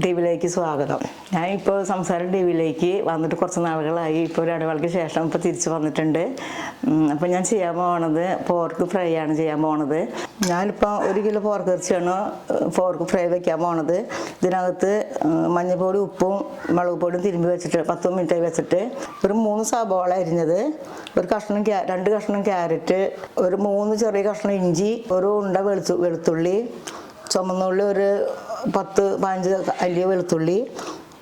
വീഡിയോയിലേക്ക് സ്വാഗതം. ഞാൻ ഇപ്പോൾ സംസാരം ടി വിയിലേക്ക് വന്നിട്ട് കുറച്ച് നാളുകളായി. ഇപ്പോൾ ഒരു ഇടവേളയ്ക്ക് ശേഷം ഇപ്പോൾ തിരിച്ച് വന്നിട്ടുണ്ട്. അപ്പോൾ ഞാൻ ചെയ്യാൻ പോണത് പോർക്ക് ഫ്രൈ ആണ് ചെയ്യാൻ പോണത്. ഞാനിപ്പോൾ ഒരു കിലോ പോർക്ക് ഇറച്ചിയാണ് പോർക്ക് ഫ്രൈ വെക്കാൻ പോണത്. ഇതിനകത്ത് മഞ്ഞൾപ്പൊടി ഉപ്പും മുളക് പൊടിയും തിരുമ്പി വെച്ചിട്ട് പത്ത് മിനിറ്റായി വെച്ചിട്ട് ഒരു മൂന്ന് സബോള അരിഞ്ഞത്. ഒരു കഷ്ണം രണ്ട് കഷ്ണം ക്യാരറ്റ് ഒരു മൂന്ന് ചെറിയ കഷ്ണം ഇഞ്ചി ഒരു ഉണ്ട വെളുത്തു വെളുത്തുള്ളി ചുമന്നുള്ളി ഒരു പത്ത് പതിനഞ്ച് അല്ലിയ വെളുത്തുള്ളി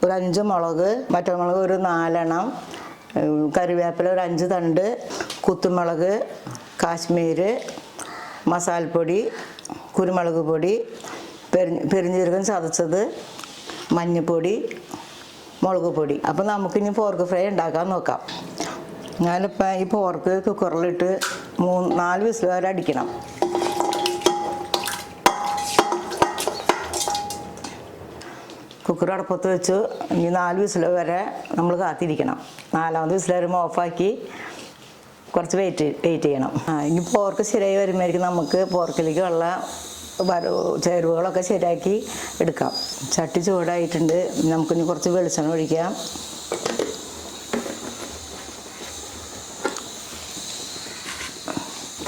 ഒരു അഞ്ച് മുളക് മറ്റമുളക് ഒരു നാലെണ്ണം കറിവേപ്പില ഒരു അഞ്ച് തണ്ട് കുത്തുമുളക് കാശ്മീര് മസാലപ്പൊടി കുരുമുളക് പൊടി പെരി പെരിഞ്ജീരകം ചതച്ചത് മഞ്ഞൾപ്പൊടി മുളക് പൊടി. അപ്പോൾ നമുക്കിനി പോർക്ക് ഫ്രൈ ഉണ്ടാക്കാൻ നോക്കാം. ഞാനിപ്പോൾ ഈ പോർക്ക് കുക്കറിലിട്ട് മൂന്ന് നാല് വിസിൽ വരെ അടിക്കണം. കുക്കർ അടപ്പത്ത് വെച്ച് ഇനി നാല് വിസിൽ വരെ നമ്മൾ കാത്തിരിക്കണം. നാലാമത് വിസിൽ വരുമ്പോൾ ഓഫാക്കി കുറച്ച് വെയിറ്റ് വെയിറ്റ് ചെയ്യണം. ഇനി പോർക്ക് ശരിയായി വരുമ്പോഴേക്കും നമുക്ക് പോർക്കിലേക്ക് വര ചേരുവകളൊക്കെ ശരിയാക്കി എടുക്കാം. ചട്ടി ചൂടായിട്ടുണ്ട്. നമുക്കിനി കുറച്ച് വെളിച്ചെണ്ണ ഒഴിക്കാം.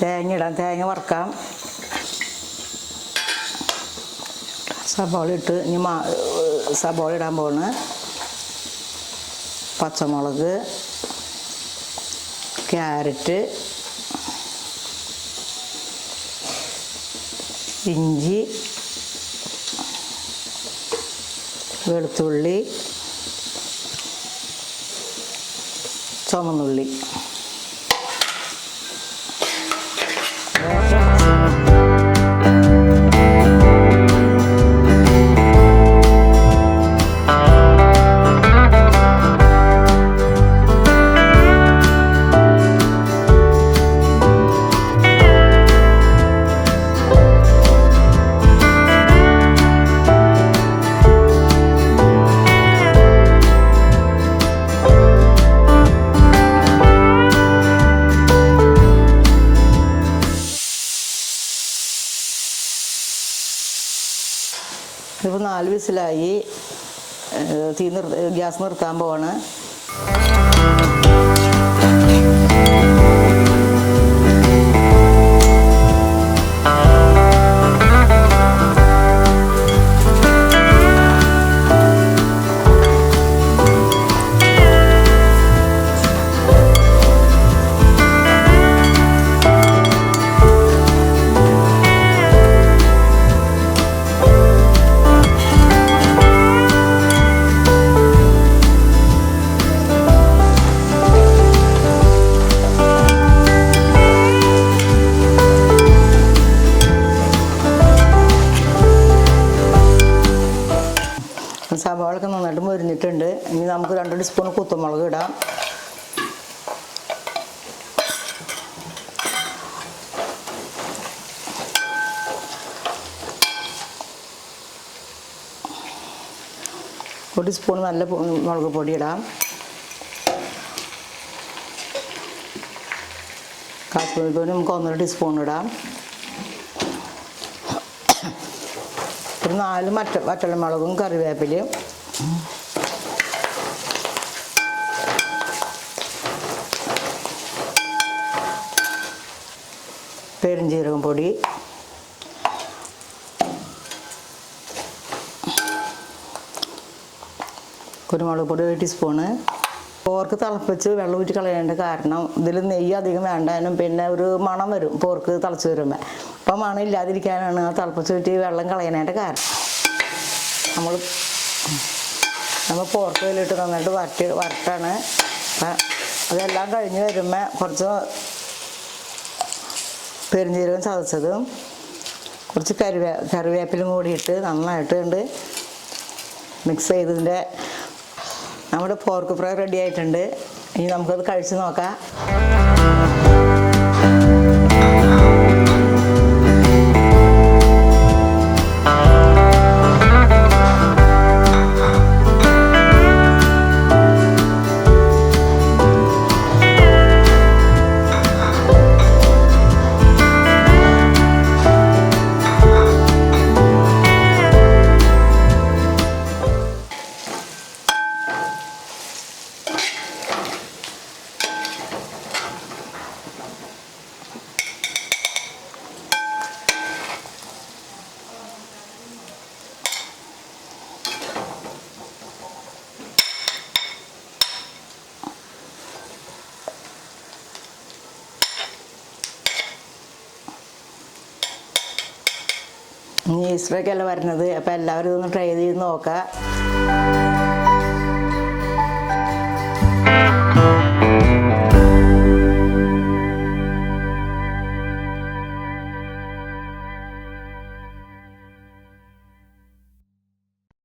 തേങ്ങ ഇടാം. തേങ്ങ വറക്കാം. സബോള ഇട്ട് ഇനി മാ സബോള ഇടാൻ പോണ്. പച്ചമുളക് ക്യാരറ്റ് ഇഞ്ചി വെളുത്തുള്ളി ചുമന്നുള്ളി. ഇപ്പോൾ നാല് വിസിലായി. തീ നിർ ഗ്യാസ് നിർത്താൻ പോവാണ്. സവാളൊക്കെ നന്നായിട്ട് മുരിഞ്ഞിട്ടുണ്ട്. ഇനി നമുക്ക് രണ്ട് ടീസ്പൂൺ കുത്തുമുളക് ഇടാം. ഒരു സ്പൂൺ നല്ല മുളക് പൊടി ഇടാം. കാശ്മീരി പൊടി നമുക്ക് ഒന്നര ടീസ്പൂൺ ഇടാം. ഒരു നാല് മറ്റ വറ്റലമുളകും കറിവേപ്പിലയും. പെരുംജീരകം പൊടി. കുരുമുളക് പൊടി ഒരു ടീസ്പൂണ്. പോർക്ക് തിളപ്പിച്ച് വെള്ളം ഊറ്റി കളയേണ്ട കാരണം ഇതിൽ നെയ്യ് അധികം വേണ്ടാനും പിന്നെ ഒരു മണം വരും പോർക്ക് തിളച്ച് വരുമ്പോൾ അപ്പം മണം ഇല്ലാതിരിക്കാനാണ് ആ തിളപ്പിച്ച് വെള്ളം കളയാനായിട്ട് കാരണം. നമ്മൾ നമ്മൾ പോർക്ക് ഇതിലിട്ട് നന്നായിട്ട് വരട്ടി വരട്ടാണ്. അതെല്ലാം കഴിഞ്ഞ് വരുമ്പോൾ കുറച്ച് പെരുംജീരകം ചതച്ചതും കുറച്ച് കറിവേ കറിവേപ്പിലും കൂടി ഇട്ട് നന്നായിട്ട് കണ്ട് മിക്സ് ചെയ്തതിന്റെ നമ്മുടെ പോർക്ക് ഫ്രൈ റെഡി ആയിട്ടുണ്ട്. ഇനി നമുക്കത് കഴിച്ച് നോക്കാം. ഈസ്റ്ററൊക്കെ അല്ല വരുന്നത്? അപ്പോൾ എല്ലാവരും ഇതൊന്ന് ട്രൈ ചെയ്ത് നോക്കുക